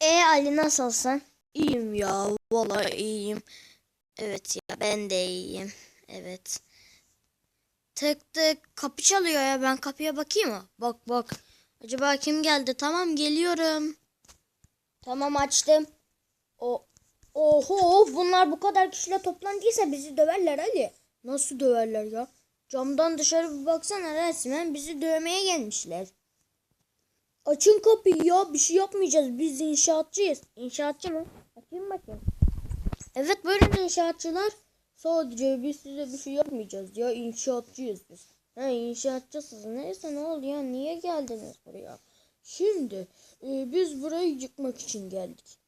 E Ali nasılsın? İyiyim ya. Vallahi iyiyim. Evet ya ben de iyiyim. Evet. Tık tık kapı çalıyor ya. Ben kapıya bakayım mı? Bak bak. Acaba kim geldi? Tamam geliyorum. Tamam açtım. O Oho bunlar bu kadar kişiyle toplandıysa bizi döverler Ali. Nasıl döverler ya? Camdan dışarı bir baksana resmen bizi dövmeye gelmişler. Açın kapıyı ya bir şey yapmayacağız biz inşaatçıyız. İnşaatçı mı? Açın bakayım. Evet böyle inşaatçılar. Sadece biz size bir şey yapmayacağız ya. İnşaatçıyız biz. He inşaatçısınız. Neyse ne oldu ya? Niye geldiniz buraya? Şimdi e, biz burayı yıkmak için geldik.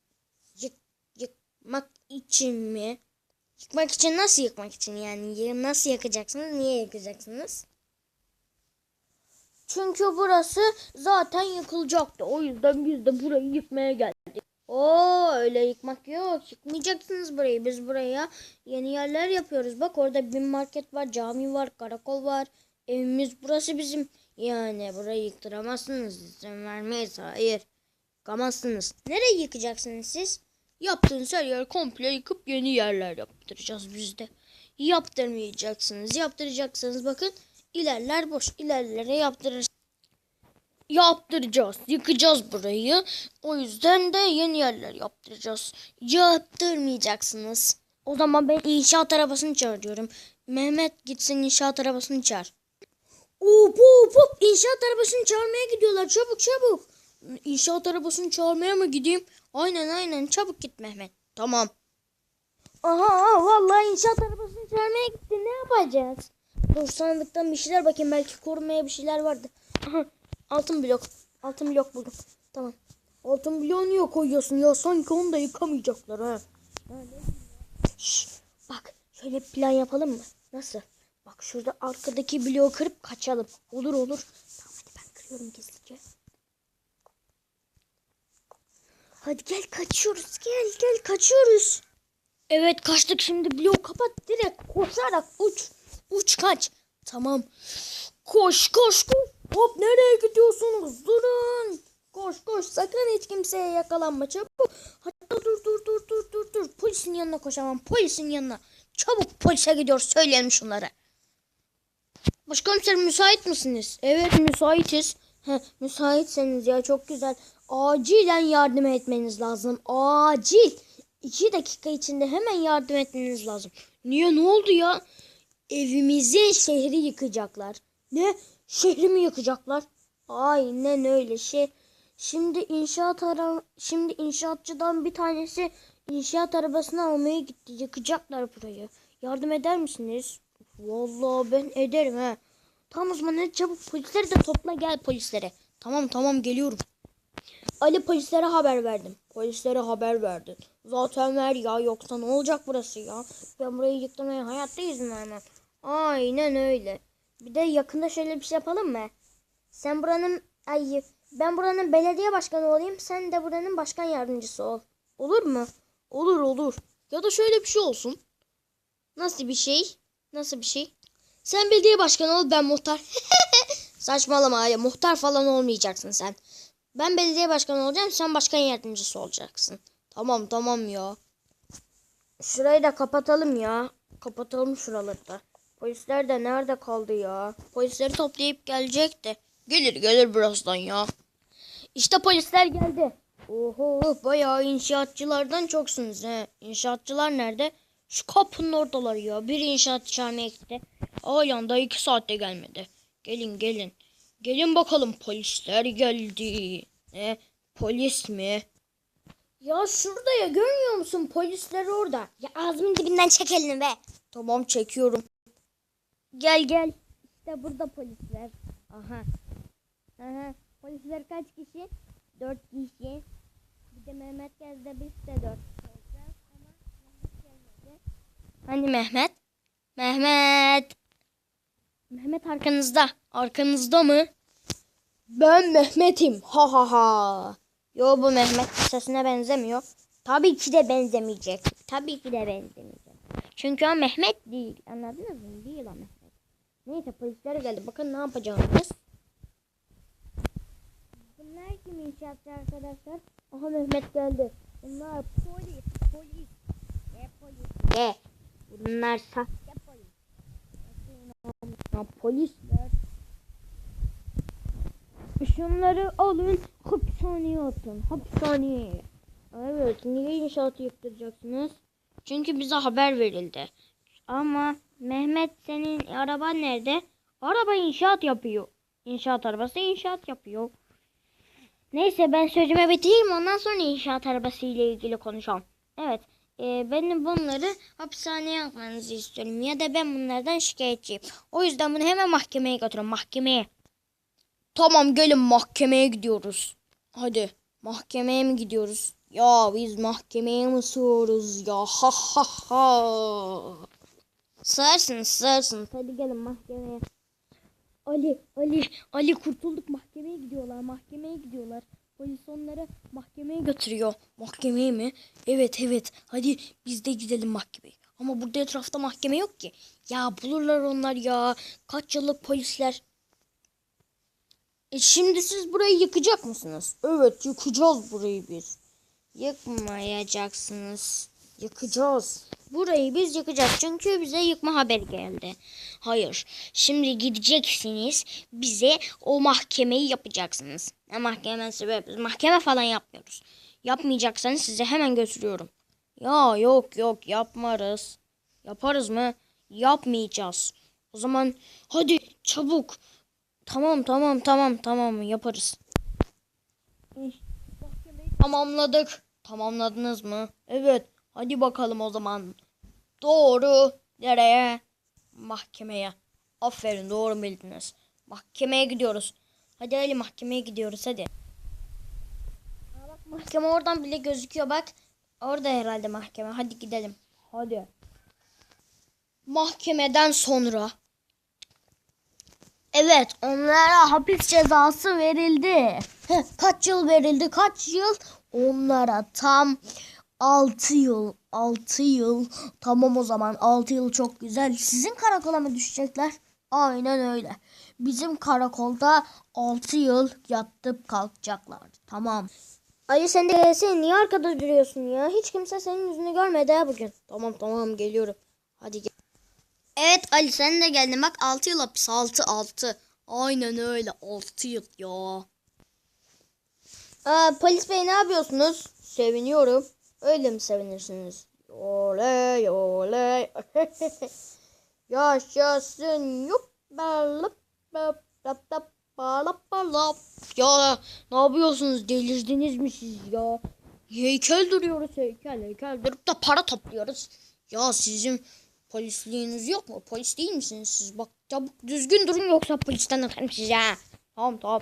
Yık, yıkmak için mi? Yıkmak için nasıl yıkmak için yani? Nasıl yakacaksınız? Niye yakacaksınız? Çünkü burası zaten yıkılacaktı. O yüzden biz de burayı yıkmaya geldik. Oo öyle yıkmak yok. Yıkmayacaksınız burayı. Biz buraya yeni yerler yapıyoruz. Bak orada bir market var, cami var, karakol var. Evimiz burası bizim. Yani burayı yıktıramazsınız. İzin vermeyiz. Hayır. Yıkamazsınız. Nereye yıkacaksınız siz? Yaptığınız her yer komple yıkıp yeni yerler yaptıracağız biz de. Yaptırmayacaksınız. Yaptıracaksınız bakın. İlerler boş. İlerlere yaptırırsınız yaptıracağız. Yıkacağız burayı. O yüzden de yeni yerler yaptıracağız. Yaptırmayacaksınız. O zaman ben inşaat arabasını çağırıyorum. Mehmet gitsin inşaat arabasını çağır. Hop hop hop inşaat arabasını çağırmaya gidiyorlar. Çabuk çabuk. İnşaat arabasını çağırmaya mı gideyim? Aynen aynen çabuk git Mehmet. Tamam. Aha, vallahi inşaat arabasını çağırmaya gitti ne yapacağız? Dur sandıktan bir şeyler bakayım. Belki korumaya bir şeyler vardı. Aha, altın blok. Altın blok buldum. Tamam. Altın bloğu niye koyuyorsun ya? Sanki onu da yıkamayacaklar ha. Şş, bak şöyle plan yapalım mı? Nasıl? Bak şurada arkadaki bloğu kırıp kaçalım. Olur olur. Tamam hadi ben kırıyorum gizlice. Hadi gel kaçıyoruz. Gel gel kaçıyoruz. Evet kaçtık şimdi bloğu kapat direkt koşarak uç. Uç kaç. Tamam. Koş koş koş. Hop nereye gidiyorsunuz? Durun. Koş koş sakın hiç kimseye yakalanma çabuk. Hatta dur dur dur dur dur dur. Polisin yanına koşamam. Polisin yanına. Çabuk polise gidiyoruz söyleyelim şunlara. Başkomiserim müsait misiniz? Evet müsaitiz. Heh, müsaitseniz ya çok güzel. Acilen yardım etmeniz lazım. Acil. İki dakika içinde hemen yardım etmeniz lazım. Niye ne oldu ya? Evimizi şehri yıkacaklar. Ne? Şehri mi yıkacaklar? Aynen öyle şey. Şimdi inşaat ara şimdi inşaatçıdan bir tanesi inşaat arabasını almaya gitti. Yıkacaklar burayı. Yardım eder misiniz? Vallahi ben ederim ha. Tamam o zaman çabuk polisleri de topla gel polislere. Tamam tamam geliyorum. Ali polislere haber verdim. Polislere haber verdin. Zaten ver ya yoksa ne olacak burası ya? Ben burayı yıkmaya hayatta izin vermem. Aynen öyle. Bir de yakında şöyle bir şey yapalım mı? Sen buranın ay ben buranın belediye başkanı olayım. Sen de buranın başkan yardımcısı ol. Olur mu? Olur olur. Ya da şöyle bir şey olsun. Nasıl bir şey? Nasıl bir şey? Sen belediye başkanı ol ben muhtar. Saçmalama ya muhtar falan olmayacaksın sen. Ben belediye başkanı olacağım sen başkan yardımcısı olacaksın. Tamam tamam ya. Şurayı da kapatalım ya. Kapatalım şuraları da. Polisler de nerede kaldı ya? Polisleri toplayıp gelecekti. Gelir gelir birazdan ya. İşte polisler geldi. Oho bayağı inşaatçılardan çoksunuz he. İnşaatçılar nerede? Şu kapının oradalar ya. Bir inşaat çağırmaya gitti. Hala da iki saatte gelmedi. Gelin gelin. Gelin bakalım polisler geldi. Ne? Polis mi? Ya şurada ya görmüyor musun? Polisler orada. Ya ağzımın dibinden çek elini be. Tamam çekiyorum. Gel gel. İşte burada polisler. Aha. Aha. Polisler kaç kişi? Dört kişi. Bir de Mehmet geldi biz de dört. Ama Mehmet. Hani Mehmet? Mehmet. Mehmet arkanızda. Arkanızda mı? Ben Mehmet'im. Ha ha ha. Yo bu Mehmet sesine benzemiyor. Tabii ki de benzemeyecek. Tabii ki de benzemeyecek. Çünkü o Mehmet değil. Anladınız mı? Değil o Mehmet. Neyse polisler geldi. Bakın ne yapacağımız. Bunlar kimin inşaatçı arkadaşlar. Aha Mehmet geldi. Bunlar Polis, polis. Ne polis? ne? Bunlar sahte polis? polisler. Şunları alın hapishaneye atın. Hapishaneye. Evet niye inşaatı yıktıracaksınız? Çünkü bize haber verildi. Ama Mehmet senin araban nerede? Araba inşaat yapıyor. İnşaat arabası inşaat yapıyor. Neyse ben sözümü bitireyim ondan sonra inşaat arabası ile ilgili konuşalım. Evet e, benim bunları hapishaneye atmanızı istiyorum ya da ben bunlardan şikayetçiyim. O yüzden bunu hemen mahkemeye götürün mahkemeye. Tamam gelin mahkemeye gidiyoruz. Hadi mahkemeye mi gidiyoruz? Ya biz mahkemeye mi sığıyoruz ya ha ha ha. Sığarsınız sığarsınız hadi gelin mahkemeye. Ali, Ali, Ali kurtulduk mahkemeye gidiyorlar, mahkemeye gidiyorlar. Polis onları mahkemeye götürüyor. Mahkemeye mi? Evet evet. Hadi biz de gidelim mahkemeye. Ama burada etrafta mahkeme yok ki. Ya bulurlar onlar ya. Kaç yıllık polisler. E şimdi siz burayı yıkacak mısınız? Evet yıkacağız burayı biz. Yıkmayacaksınız. Yıkacağız. Burayı biz yıkacağız çünkü bize yıkma haberi geldi. Hayır. Şimdi gideceksiniz. Bize o mahkemeyi yapacaksınız. Ne mahkemesi be? Biz mahkeme falan yapmıyoruz. Yapmayacaksanız size hemen götürüyorum. Ya yok yok yapmarız. Yaparız mı? Yapmayacağız. O zaman hadi çabuk. Tamam tamam tamam tamam yaparız. Tamamladık. Tamamladınız mı? Evet. Hadi bakalım o zaman. Doğru. Nereye? Mahkemeye. Aferin doğru bildiniz. Mahkemeye gidiyoruz. Hadi Ali mahkemeye gidiyoruz hadi. Aa, bak mahkeme oradan bile gözüküyor bak. Orada herhalde mahkeme. Hadi gidelim. Hadi. Mahkemeden sonra. Evet onlara hapis cezası verildi. Heh, kaç yıl verildi? Kaç yıl? Onlara tam 6 yıl. 6 yıl. Tamam o zaman 6 yıl çok güzel. Sizin karakola mı düşecekler? Aynen öyle. Bizim karakolda 6 yıl yatıp kalkacaklar. Tamam. Ali sen de sen niye arkada duruyorsun ya? Hiç kimse senin yüzünü görmedi ha bugün. Tamam tamam geliyorum. Hadi gel. Evet Ali sen de geldin. Bak 6 yıl hapis. 6 6. Aynen öyle. 6 yıl ya. Aa, polis bey ne yapıyorsunuz? Seviniyorum. Öyle mi sevinirsiniz? Oley oley. Yaşasın yup balap bap bap bap balap balap. Ya ne yapıyorsunuz? Delirdiniz mi siz ya? Heykel duruyoruz heykel heykel durup da para topluyoruz. Ya sizin polisliğiniz yok mu? Polis değil misiniz siz? Bak çabuk düzgün durun yoksa polisten atarım size. Tamam tamam.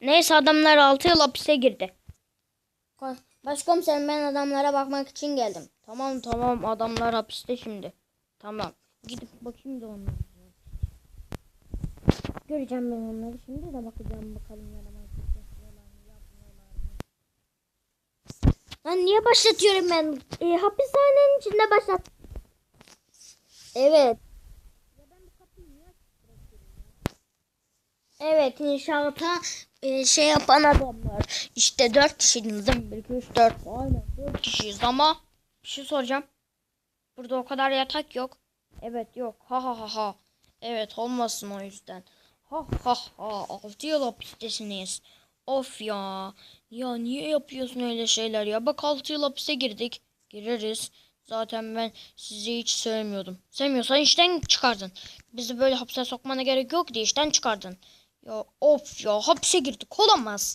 Neyse adamlar 6 yıl hapise girdi. Ko- Başkomiserim ben adamlara bakmak için geldim. Tamam tamam adamlar hapiste şimdi. Tamam. Gidip bakayım da onlara. Göreceğim ben onları şimdi de bakacağım bakalım yaramaz. Lan niye başlatıyorum ben? E, hapishanenin içinde başlat. Evet. Evet inşaata e, şey yapan adamlar. İşte dört kişiyiz değil mi? Bir, iki, üç, dört. Aynen dört kişiyiz ama bir şey soracağım. Burada o kadar yatak yok. Evet yok. Ha ha ha ha. Evet olmasın o yüzden. Ha ha ha. Altı yıl hapistesiniz. Of ya. Ya niye yapıyorsun öyle şeyler ya? Bak altı yıl hapise girdik. Gireriz. Zaten ben sizi hiç sevmiyordum. Sevmiyorsan işten çıkardın. Bizi böyle hapse sokmana gerek yok diye işten çıkardın. Ya of ya hapse girdik olamaz.